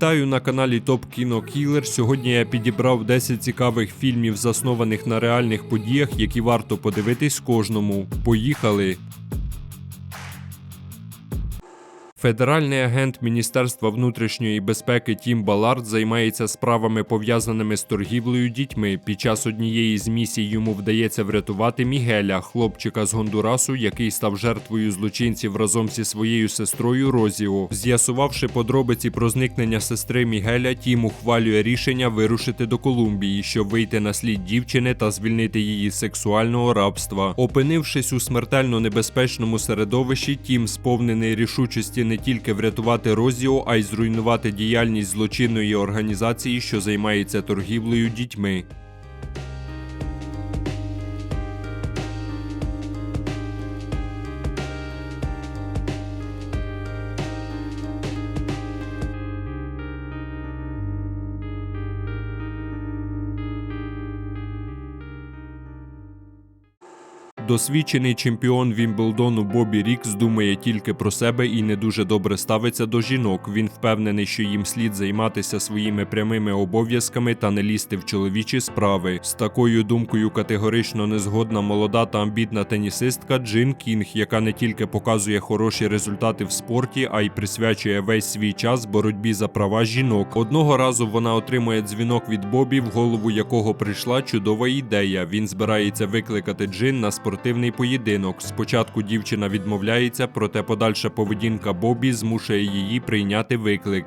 Вітаю на каналі Топ Кіно Кілер. Сьогодні я підібрав 10 цікавих фільмів, заснованих на реальних подіях, які варто подивитись кожному. Поїхали! Федеральний агент Міністерства внутрішньої безпеки Тім Балард займається справами пов'язаними з торгівлею дітьми. Під час однієї з місій йому вдається врятувати Мігеля, хлопчика з Гондурасу, який став жертвою злочинців разом зі своєю сестрою Розіо. З'ясувавши подробиці про зникнення сестри Мігеля, Тім ухвалює рішення вирушити до Колумбії, щоб вийти на слід дівчини та звільнити її з сексуального рабства. Опинившись у смертельно небезпечному середовищі, Тім сповнений рішучості не тільки врятувати Розіо, а й зруйнувати діяльність злочинної організації, що займається торгівлею дітьми. Досвідчений чемпіон Вімблдону Бобі Рікс думає тільки про себе і не дуже добре ставиться до жінок. Він впевнений, що їм слід займатися своїми прямими обов'язками та не лізти в чоловічі справи. З такою думкою категорично не згодна молода та амбітна тенісистка Джин Кінг, яка не тільки показує хороші результати в спорті, а й присвячує весь свій час боротьбі за права жінок. Одного разу вона отримує дзвінок від Бобі, в голову якого прийшла чудова ідея. Він збирається викликати Джин на спортивний поєдинок. Спочатку дівчина відмовляється, проте подальша поведінка Бобі змушує її прийняти виклик.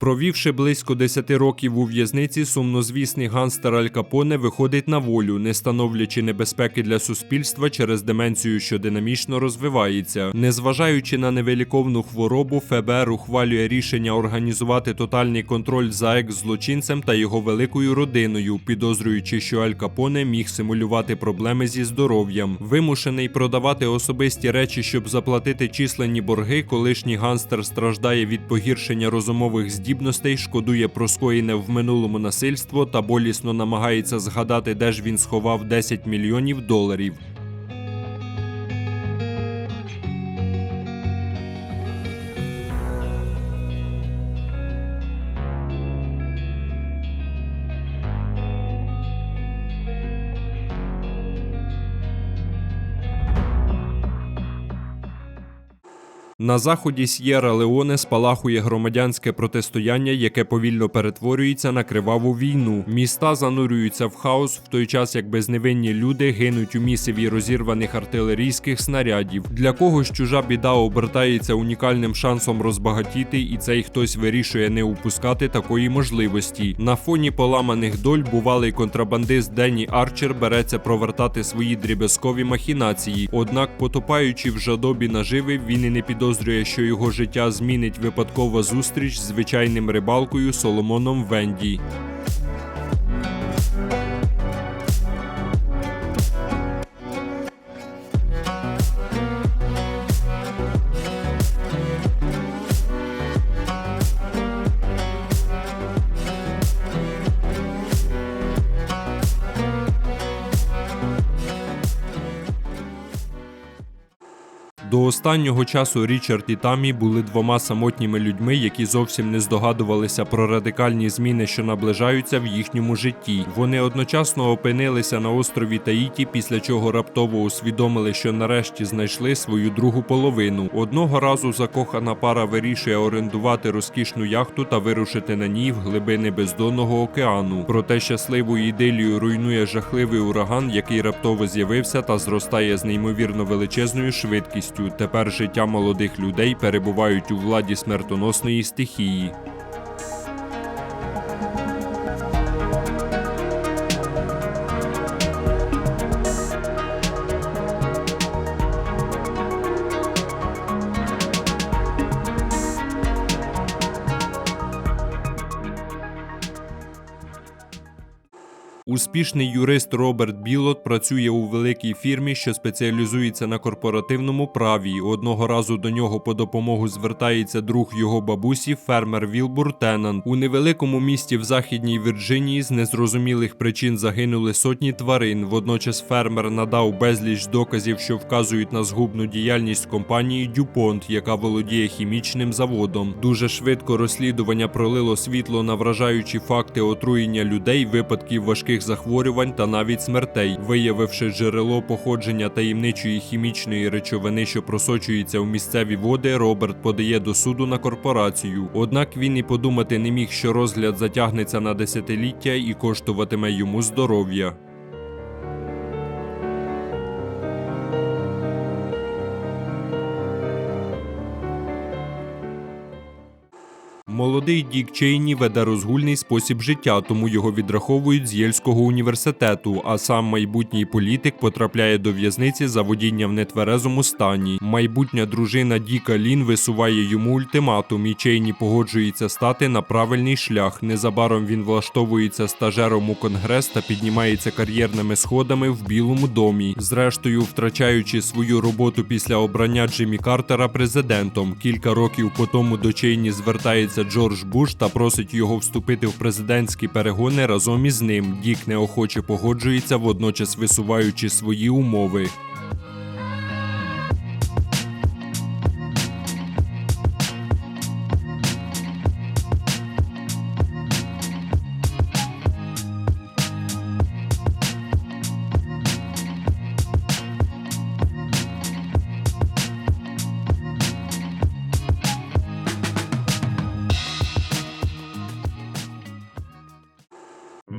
Провівши близько 10 років у в'язниці, сумнозвісний ганстер Аль Капоне виходить на волю, не становлячи небезпеки для суспільства через деменцію, що динамічно розвивається. Незважаючи на невиліковну хворобу, ФБР ухвалює рішення організувати тотальний контроль за екс-злочинцем та його великою родиною, підозрюючи, що Аль Капоне міг симулювати проблеми зі здоров'ям. Вимушений продавати особисті речі, щоб заплатити численні борги, колишній ганстер страждає від погіршення розумових здібностей, шкодує про скоєне в минулому насильство та болісно намагається згадати, де ж він сховав 10 мільйонів доларів. На заході С'єра Леоне спалахує громадянське протистояння, яке повільно перетворюється на криваву війну. Міста занурюються в хаос, в той час як безневинні люди гинуть у місиві розірваних артилерійських снарядів. Для когось чужа біда обертається унікальним шансом розбагатіти, і цей хтось вирішує не упускати такої можливості. На фоні поламаних доль бувалий контрабандист Денні Арчер береться провертати свої дрібезкові махінації. Однак, потопаючи в жадобі наживи, він і не підозрює, що його життя змінить випадкова зустріч з звичайним рибалкою Соломоном Венді. До останнього часу Річард і Тамі були двома самотніми людьми, які зовсім не здогадувалися про радикальні зміни, що наближаються в їхньому житті. Вони одночасно опинилися на острові Таїті, після чого раптово усвідомили, що нарешті знайшли свою другу половину. Одного разу закохана пара вирішує орендувати розкішну яхту та вирушити на ній в глибини бездонного океану. Проте щасливу ідилію руйнує жахливий ураган, який раптово з'явився та зростає з неймовірно величезною швидкістю. Тепер життя молодих людей перебувають у владі смертоносної стихії. Успішний юрист Роберт Білот працює у великій фірмі, що спеціалізується на корпоративному праві. Одного разу до нього по допомогу звертається друг його бабусі, фермер Вілбур Теннант. У невеликому місті в західній Вірджинії з незрозумілих причин загинули сотні тварин. Водночас фермер надав безліч доказів, що вказують на згубну діяльність компанії Дюпонт, яка володіє хімічним заводом. Дуже швидко розслідування пролило світло на вражаючі факти отруєння людей, випадків важких захворювань та навіть смертей, виявивши джерело походження таємничої хімічної речовини, що просочується у місцеві води, Роберт подає до суду на корпорацію. Однак він і подумати не міг, що розгляд затягнеться на десятиліття і коштуватиме йому здоров'я. Молодий Дік Чейні веде розгульний спосіб життя, тому його відраховують з Єльського університету. А сам майбутній політик потрапляє до в'язниці за водіння в нетверезому стані. Майбутня дружина Діка Лін висуває йому ультиматум, і Чейні погоджується стати на правильний шлях. Незабаром він влаштовується стажером у конгрес та піднімається кар'єрними сходами в Білому домі. Зрештою, втрачаючи свою роботу після обрання Джиммі Картера президентом. Кілька років по тому до Чейні звертається Джордж Буш та просить його вступити в президентські перегони разом із ним. Дік неохоче погоджується, водночас висуваючи свої умови.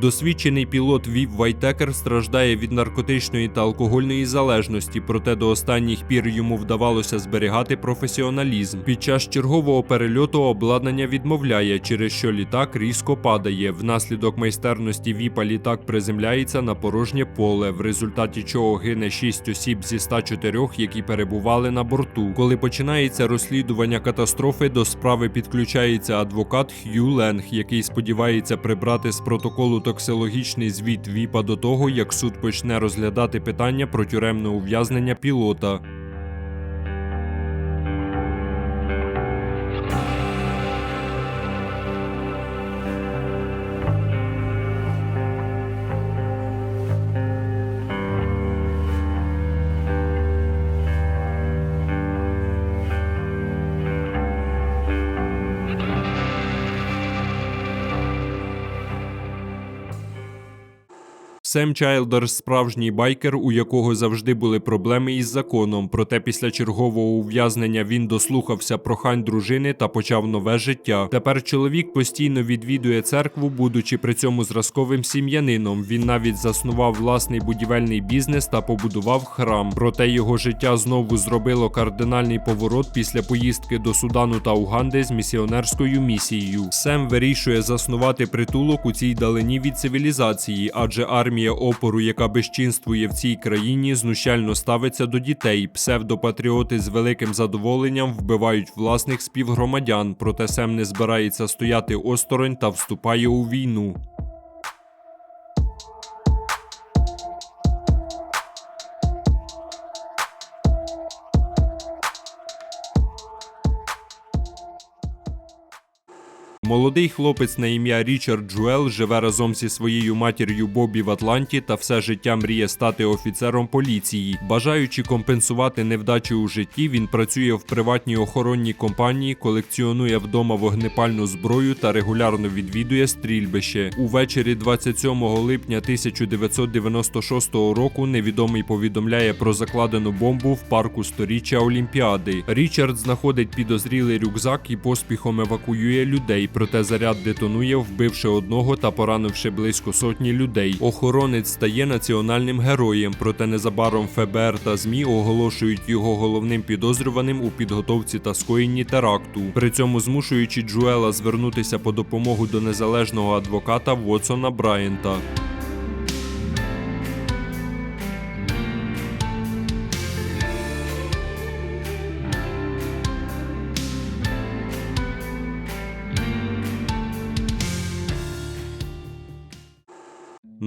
Досвідчений пілот Віп Вайтекер страждає від наркотичної та алкогольної залежності, проте до останніх пір йому вдавалося зберігати професіоналізм. Під час чергового перельоту обладнання відмовляє, через що літак різко падає. Внаслідок майстерності Віпа літак приземляється на порожнє поле, в результаті чого гине 6 осіб зі 104, які перебували на борту. Коли починається розслідування катастрофи, до справи підключається адвокат Х'ю Ленг, який сподівається прибрати з протоколу токсилогічний звіт ВІПа до того, як суд почне розглядати питання про тюремне ув'язнення пілота. Сем Чайлдерс справжній байкер, у якого завжди були проблеми із законом. Проте після чергового ув'язнення він дослухався прохань дружини та почав нове життя. Тепер чоловік постійно відвідує церкву, будучи при цьому зразковим сім'янином. Він навіть заснував власний будівельний бізнес та побудував храм. Проте його життя знову зробило кардинальний поворот після поїздки до Судану та Уганди з місіонерською місією. Сем вирішує заснувати притулок у цій далині від цивілізації, адже армія опору, яка безчинствує в цій країні, знущально ставиться до дітей. Псевдопатріоти з великим задоволенням вбивають власних співгромадян, проте Сем не збирається стояти осторонь та вступає у війну. Молодий хлопець на ім'я Річард Джуел живе разом зі своєю матір'ю Бобі в Атланті та все життя мріє стати офіцером поліції. Бажаючи компенсувати невдачі у житті, він працює в приватній охоронній компанії, колекціонує вдома вогнепальну зброю та регулярно відвідує стрільбище. Увечері 27 липня 1996 року невідомий повідомляє про закладену бомбу в парку сторіччя Олімпіади. Річард знаходить підозрілий рюкзак і поспіхом евакуює людей. Проте заряд детонує, вбивши одного та поранивши близько сотні людей. Охоронець стає національним героєм, проте незабаром ФБР та ЗМІ оголошують його головним підозрюваним у підготовці та скоєнні теракту, при цьому змушуючи Джуела звернутися по допомогу до незалежного адвоката Вотсона Брайанта.